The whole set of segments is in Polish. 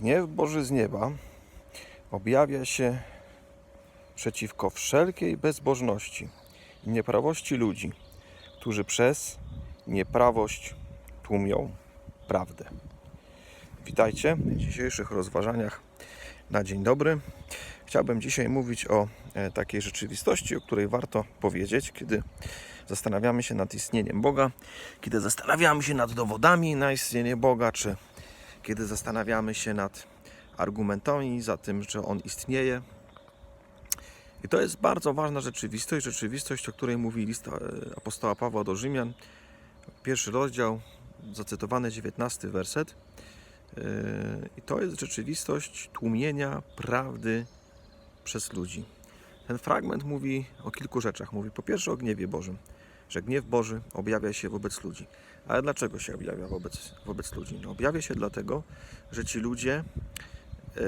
Gniew Boży z nieba objawia się przeciwko wszelkiej bezbożności i nieprawości ludzi, którzy przez nieprawość tłumią prawdę. Witajcie w dzisiejszych rozważaniach na dzień dobry. Chciałbym dzisiaj mówić o e, takiej rzeczywistości, o której warto powiedzieć, kiedy zastanawiamy się nad istnieniem Boga, kiedy zastanawiamy się nad dowodami na istnienie Boga, czy kiedy zastanawiamy się nad argumentami za tym, że On istnieje. I to jest bardzo ważna rzeczywistość, rzeczywistość, o której mówi list e, apostoła Pawła do Rzymian, pierwszy rozdział, zacytowany 19 werset. Yy, I to jest rzeczywistość tłumienia prawdy przez ludzi. Ten fragment mówi o kilku rzeczach. Mówi po pierwsze o gniewie Bożym, że gniew Boży objawia się wobec ludzi. Ale dlaczego się objawia wobec, wobec ludzi? No, objawia się dlatego, że ci ludzie e,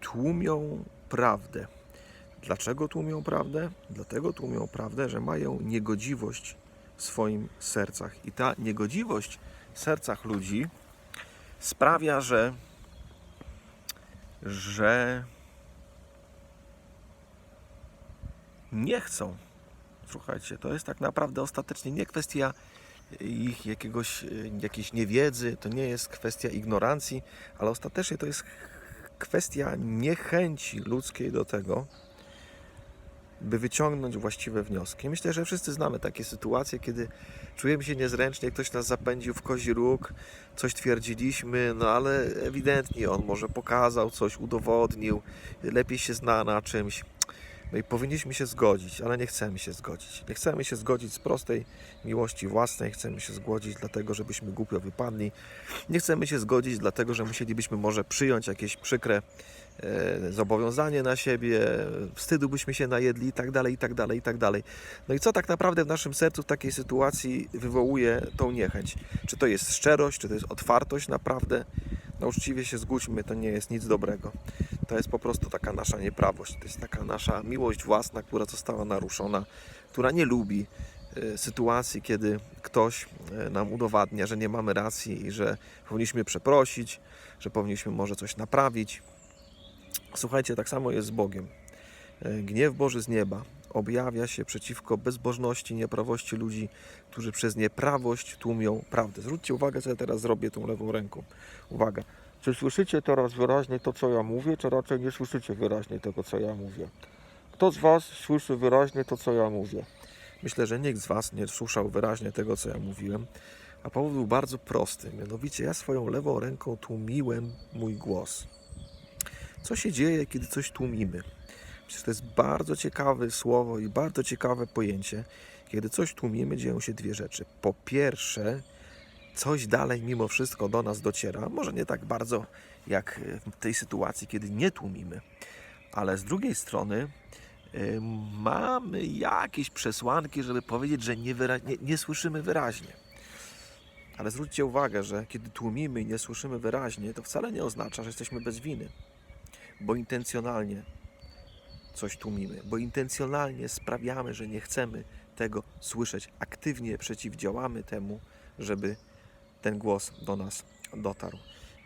tłumią prawdę. Dlaczego tłumią prawdę? Dlatego tłumią prawdę, że mają niegodziwość w swoim sercach. I ta niegodziwość w sercach ludzi sprawia, że, że nie chcą. Słuchajcie, to jest tak naprawdę ostatecznie nie kwestia ich jakiegoś, y, jakiejś niewiedzy, to nie jest kwestia ignorancji, ale ostatecznie to jest kwestia niechęci ludzkiej do tego, by wyciągnąć właściwe wnioski. Myślę, że wszyscy znamy takie sytuacje, kiedy czujemy się niezręcznie, ktoś nas zapędził w kozi róg, coś twierdziliśmy, no ale ewidentnie on może pokazał coś, udowodnił, lepiej się zna na czymś. No i powinniśmy się zgodzić, ale nie chcemy się zgodzić. Nie chcemy się zgodzić z prostej miłości własnej, chcemy się zgodzić dlatego, żebyśmy głupio wypadli. Nie chcemy się zgodzić dlatego, że musielibyśmy może przyjąć jakieś przykre e, zobowiązanie na siebie, wstydu byśmy się najedli i tak dalej, i tak dalej, i tak dalej. No i co tak naprawdę w naszym sercu w takiej sytuacji wywołuje tą niechęć? Czy to jest szczerość, czy to jest otwartość naprawdę? No uczciwie się zgódźmy, to nie jest nic dobrego. To jest po prostu taka nasza nieprawość, to jest taka nasza miłość własna, która została naruszona, która nie lubi e, sytuacji, kiedy ktoś e, nam udowadnia, że nie mamy racji i że powinniśmy przeprosić, że powinniśmy może coś naprawić. Słuchajcie, tak samo jest z Bogiem. E, Gniew Boży z nieba objawia się przeciwko bezbożności, nieprawości ludzi, którzy przez nieprawość tłumią prawdę. Zwróćcie uwagę, co ja teraz zrobię tą lewą ręką. Uwaga. Czy słyszycie teraz wyraźnie to, co ja mówię, czy raczej nie słyszycie wyraźnie tego, co ja mówię? Kto z Was słyszy wyraźnie to, co ja mówię? Myślę, że nikt z Was nie słyszał wyraźnie tego, co ja mówiłem, a powód był bardzo prosty. Mianowicie ja swoją lewą ręką tłumiłem mój głos. Co się dzieje, kiedy coś tłumimy? Przecież to jest bardzo ciekawe słowo i bardzo ciekawe pojęcie. Kiedy coś tłumimy, dzieją się dwie rzeczy. Po pierwsze, coś dalej mimo wszystko do nas dociera. Może nie tak bardzo jak w tej sytuacji, kiedy nie tłumimy, ale z drugiej strony y, mamy jakieś przesłanki, żeby powiedzieć, że nie, nie, nie słyszymy wyraźnie. Ale zwróćcie uwagę, że kiedy tłumimy i nie słyszymy wyraźnie, to wcale nie oznacza, że jesteśmy bez winy, bo intencjonalnie coś tłumimy, bo intencjonalnie sprawiamy, że nie chcemy tego słyszeć, aktywnie przeciwdziałamy temu, żeby ten głos do nas dotarł.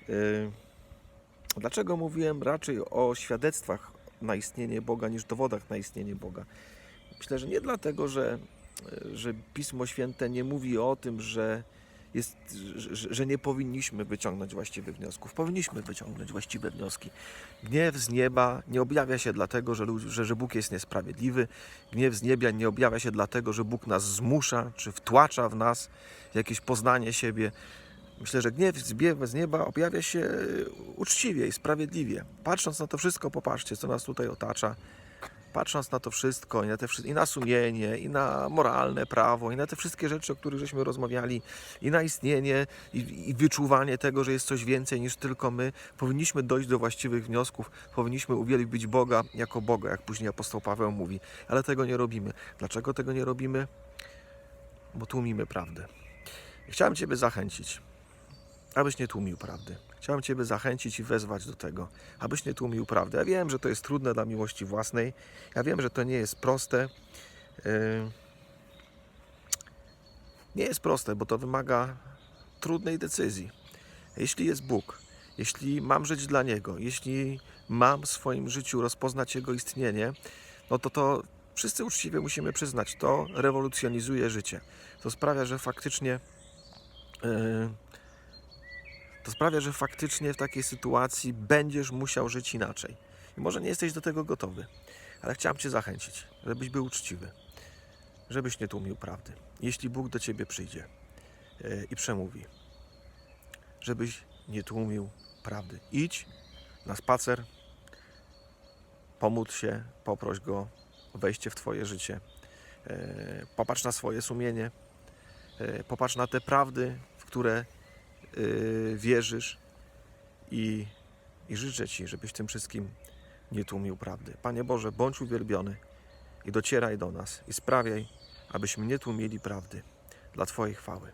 Yy, Dlaczego mówiłem raczej o świadectwach na istnienie Boga niż dowodach na istnienie Boga? Myślę, że nie dlatego, że, że Pismo Święte nie mówi o tym, że, jest, że, nie powinniśmy wyciągnąć właściwych wniosków. Powinniśmy wyciągnąć właściwe wnioski. Gniew z nieba nie objawia się dlatego, że, że, że Bóg jest niesprawiedliwy. Gniew z nieba nie objawia się dlatego, że Bóg nas zmusza czy wtłacza w nas jakieś poznanie siebie. Myślę, że gniew z nieba objawia się uczciwie i sprawiedliwie. Patrząc na to wszystko, popatrzcie, co nas tutaj otacza. Patrząc na to wszystko, i na, te, i na sumienie, i na moralne prawo, i na te wszystkie rzeczy, o których żeśmy rozmawiali, i na istnienie, i, i wyczuwanie tego, że jest coś więcej niż tylko my, powinniśmy dojść do właściwych wniosków, powinniśmy uwielbić Boga jako Boga, jak później apostoł Paweł mówi. Ale tego nie robimy. Dlaczego tego nie robimy? Bo tłumimy prawdę. Chciałem Ciebie zachęcić, abyś nie tłumił prawdy. Chciałem Ciebie zachęcić i wezwać do tego, abyś nie tłumił prawdy. Ja wiem, że to jest trudne dla miłości własnej. Ja wiem, że to nie jest proste. Yy, Nie jest proste, bo to wymaga trudnej decyzji. Jeśli jest Bóg, jeśli mam żyć dla Niego, jeśli mam w swoim życiu rozpoznać Jego istnienie, no to to wszyscy uczciwie musimy przyznać, to rewolucjonizuje życie. To sprawia, że faktycznie yy, to sprawia, że faktycznie w takiej sytuacji będziesz musiał żyć inaczej. I może nie jesteś do tego gotowy, ale chciałem Cię zachęcić, żebyś był uczciwy, żebyś nie tłumił prawdy. Jeśli Bóg do Ciebie przyjdzie yy, i przemówi, żebyś nie tłumił prawdy. Idź na spacer, pomódl się, poproś Go o wejście w Twoje życie. E, Popatrz na swoje sumienie, e, popatrz na te prawdy, w które e, wierzysz i, i życzę Ci, żebyś tym wszystkim nie tłumił prawdy. Panie Boże, bądź uwielbiony i docieraj do nas i sprawiaj, abyśmy nie tłumili prawdy dla Twojej chwały.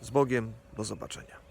Z Bogiem, do zobaczenia.